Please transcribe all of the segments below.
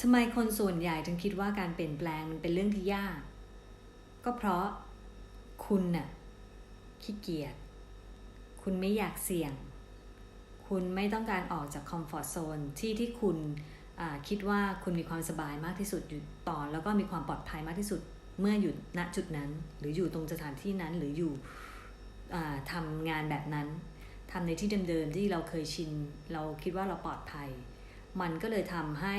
ทำไมคนส่วนใหญ่ถึงคิดว่าการเปลี่ยนแปลงมันเป็นเรื่องที่ยาก ก็เพราะคุณน่ะขี้เกียจ คุณไม่อยากเสี่ยง คุณไม่ต้องการออกจากคอมฟอร์ทโซนที่ที่คุณคิดว่าคุณมีความสบายมากที่สุดอยู่ตอแล้วก็มีความปลอดภัยมากที่สุดเมื่ออยู่ณจุดนั้น หรืออยู่ตรงสถานที่นั้นหรืออยู่ทำงานแบบนั้นทำในที่เดิมๆที่เราเคยชิน เราคิดว่าเราปลอดภัย มันก็เลยทำให้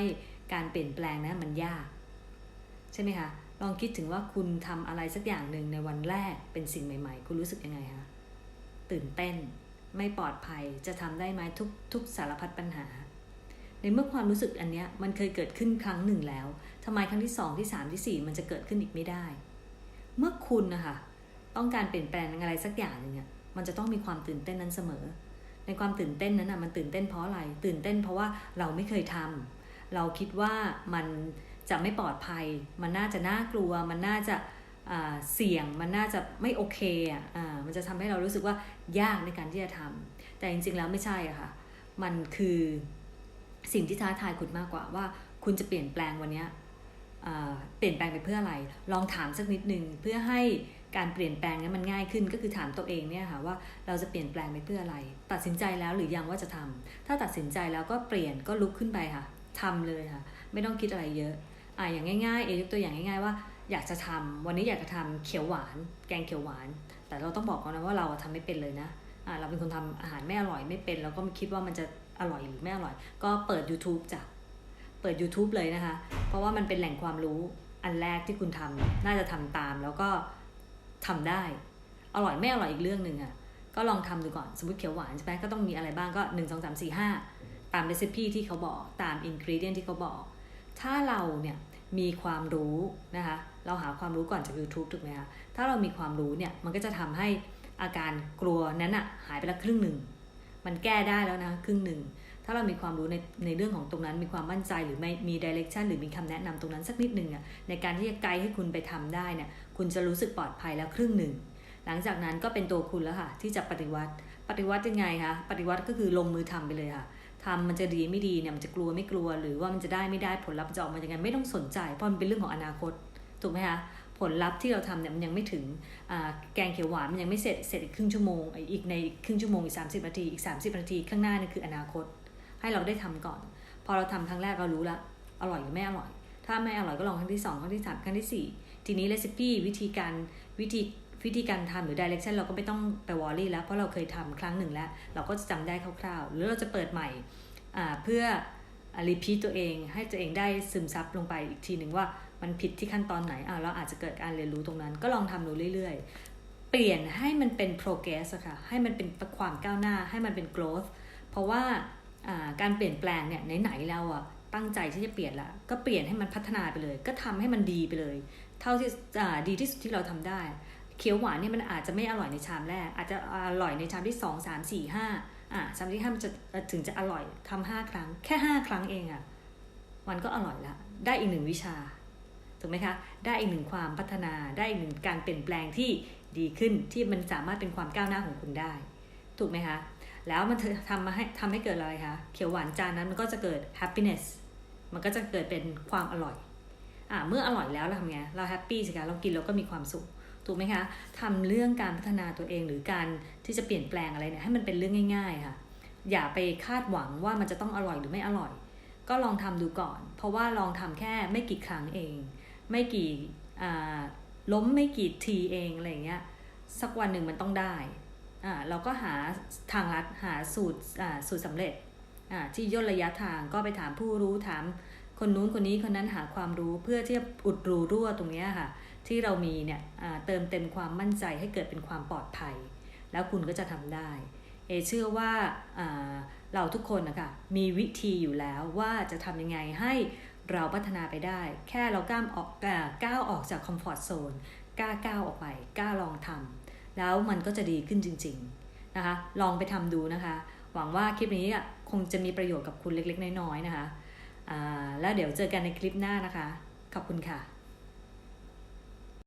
การเปลี่ยนแปลงนะมันยาก ใช่ไหมคะลองคิดถึงว่าคุณทำอะไรสักอย่างหนึ่งในวันแรกเป็นสิ่งใหม่ ๆ คุณรู้สึกยังไงคะตื่นเต้นไม่ปลอดภัยจะทำได้ไหมทุกทุกสารพัดปัญหา ในเมื่อความรู้สึกอันเนี้ยมันเคยเกิดขึ้นครั้งหนึ่งแล้วทำไมครั้งที่สองที่สามที่สี่มันจะเกิดขึ้นอีกไม่ได้ เมื่อคุณนะคะต้องการเปลี่ยนแปลงอะไรสักอย่างหนึ่งอะมันจะต้องมีความตื่นเต้นนั้นเสมอ ในความตื่นเต้นนั้นอะมันตื่นเต้นเพราะอะไร ตื่นเต้นเพราะว่าเราไม่เคยทำ เราคิดว่ามันจะไม่ปลอดภัย มันน่าจะน่ากลัว มันน่าจะเสี่ยง มันน่าจะไม่โอเคอะมันจะทำให้เรารู้สึกว่ายากในการที่จะทำแต่จริงๆแล้วไม่ใช่อะค่ะ มันคือสิ่งที่ท้าทายคุณมากกว่าว่า คุณจะเปลี่ยนแปลงวันนี้เปลี่ยนแปลงไปเพื่ออะไร ลองถามสักนิดนึงเพื่อให้การเปลี่ยนแปลงนี้มันง่ายขึ้นก็คือถามตัวเองเนี่ยค่ะว่าเราจะเปลี่ยนแปลงไปเพื่ออะไร ตัดสินใจแล้วหรือยังว่าจะทำถ้าตัดสินใจแล้วก็เปลี่ยนก็ลุกขึ้นไปค่ะ ทำเลยค่ะ ไม่ต้องคิดอะไรเยอะอ่าอย่างง่ายๆ เอยกตัวอย่างง่าย ๆ ว่าอยากจะทำวันนี้อยากจะทำเขียวหวาน แกงเขียวหวาน แต่เราต้องบอกก่อนนะว่าเราทำไม่เป็นเลยนะอ่าเราเป็นคนทำอาหารไม่อร่อยไม่เป็น แล้วก็ไม่คิดว่ามันจะอร่อยหรือไม่อร่อย ก็เปิด YouTube จ้ะเปิด YouTube เลยนะคะ เพราะว่ามันเป็นแหล่งความรู้อันแรกที่คุณทำน่าจะทำตามแล้วก็ทำได้ อร่อยไม่อร่อยอีกเรื่องหนึ่งอะ่ะก็ลองทำดูก่อนสมมติเขียวหวานใช่ไหมก็ต้องมีอะไรบ้างก็หนึ่งสองสามสี่ห้า ตามเรซิปีที่เขาบอกตามอินกรีเดียนที่เขาบอก ถ้าเราเนี่ยมีความรู้นะคะเราหาความรู้ก่อนจาก YouTube ถูกไหมคะถ้าเรามีความรู้เนี่ยมันก็จะทำให้อาการกลัวนั้นอะหายไปละครึ่งหนึ่ง มันแก้ได้แล้วนะครึ่งหนึ่ง ถ้าเรามีความรู้ในในเรื่องของตรงนั้น มีความมั่นใจหรือไม่มีดิเรกชันหรือมีคำแนะนำตรงนั้นสักนิดหนึ่งอะในการที่จะไกด์ให้คุณไปทำได้เนี่ยคุณจะรู้สึกปลอดภัยแล้วครึ่งหนึ่ง หลังจากนั้นก็เป็นตัวคุณแล้วค่ะที่จะปฏิวัติ ปฏิวัติยังไงคะ ปฏิวัติก็คือลงมือทำไปเลยค่ะ ทำมันจะดีไม่ดีเนี่ยมันจะกลัวไม่กลัว หรือว่ามันจะได้ไม่ได้ผลลัพธ์จะออกมาอย่างไงไม่ต้องสนใจ เพราะมันเป็นเรื่องของอนาคตถูกไหมคะผลลัพธ์ที่เราทำเนี่ยมันยังไม่ถึงแกงเขียวหวานมันยังไม่เสร็จเสร็จอีกครึ่งชั่วโมงอีกในครึ่งชั่วโมงอีกสามสิบนาทีอีกสามสิบนาทีข้างหน้านี่คืออนาคต ให้เราได้ทำก่อน พอเราทำครั้งแรกเรารู้ละอร่อยหรือไม่อร่อย ถ้าไม่อร่อยก็ลองครั้งที่สองครั้งที่สามครั้งที่สี่ทีนี้เรซิปี้วิธีการวิธี วิธีการทำหรือดิเรกชันเราก็ไม่ต้องไปวอรี่แล้วเพราะเราเคยทำครั้งหนึ่งแล้ว เราก็จะจำได้คร่าวๆ หรือเราจะเปิดใหม่เพื่อรีพีทตัวเองให้ตัวเองได้ซึมซับลงไปอีกทีหนึ่งว่ามันผิดที่ขั้นตอนไหนอ่าเราอาจจะเกิดการเรียนรู้ตรงนั้น ก็ลองทำดูเรื่อยๆ เปลี่ยนให้มันเป็น progress อะค่ะ ให้มันเป็นความก้าวหน้า ให้มันเป็น growth เพราะว่าการเปลี่ยนแปลงเนี่ยไหนๆเราอะตั้งใจที่จะเปลี่ยนละ ก็เปลี่ยนให้มันพัฒนาไปเลย ก็ทำให้มันดีไปเลย เท่าที่ดีที่สุดที่เราทำได้ เคี้ยวหวานเนี่ยมันอาจจะไม่อร่อยในชามแรก อาจจะอร่อยในชามที่สองสามสี่ห้าอะซ้ำที่ห้ามันจะถึงจะอร่อยทำห้าครั้ง แค่ห้าครั้งเองอะ่ะมันก็อร่อยละได้อีกหนึ่งวิชาถูกไหมคะได้อีกหนึ่งความพัฒนาได้อีกหนึ่งการเปลี่ยนแปลงที่ดีขึ้นที่มันสามารถเป็นความก้าวหน้าของคุณได้ ถูกไหมคะแล้วมันทำมาให้ทำให้เกิดอะไรคะเขียวหวานจานนั้นมันก็จะเกิด happiness มันก็จะเกิดเป็นความอร่อยอ่าเมื่ออร่อยแล้วเราทำไงเราแฮปปี้สิคะเรากินเราก็มีความสุข ถูกไหมคะทำเรื่องการพัฒนาตัวเองหรือการที่จะเปลี่ยนแปลงอะไรเนี่ยให้มันเป็นเรื่องง่าย ๆ ค่ะ อย่าไปคาดหวังว่ามันจะต้องอร่อยหรือไม่อร่อย ก็ลองทำดูก่อน เพราะว่าลองทำแค่ไม่กี่ครั้งเอง ไม่กี่ล้มไม่กี่ทีเองอะไรเงี้ยสักวันหนึ่งมันต้องได้อ่าเราก็หาทางลัดหาสูตรอ่าสูตรสำเร็จอ่าที่ย่นระยะทางก็ไปถามผู้รู้ถามคนนู้นคนนี้คนนั้นหาความรู้เพื่อที่จะอุดรูรั่วตรงนี้ค่ะ ที่เรามีเนี่ยเติมเต็มความมั่นใจให้เกิดเป็นความปลอดภัย แล้วคุณก็จะทำได้ เอเชื่อว่าเราทุกคนนะคะมีวิธีอยู่แล้วว่าจะทำยังไงให้เราพัฒนาไปได้ แค่เราก้าวออกก้าวออกจากคอมฟอร์ทโซนกล้าก้าวออกไปกล้าลองทำแล้วมันก็จะดีขึ้นจริง ๆนะคะ ลองไปทำดูนะคะ หวังว่าคลิปนี้คงจะมีประโยชน์กับคุณเล็กๆ น้อยๆนะคะแล้วเดี๋ยวเจอกันในคลิปหน้านะคะ ขอบคุณค่ะ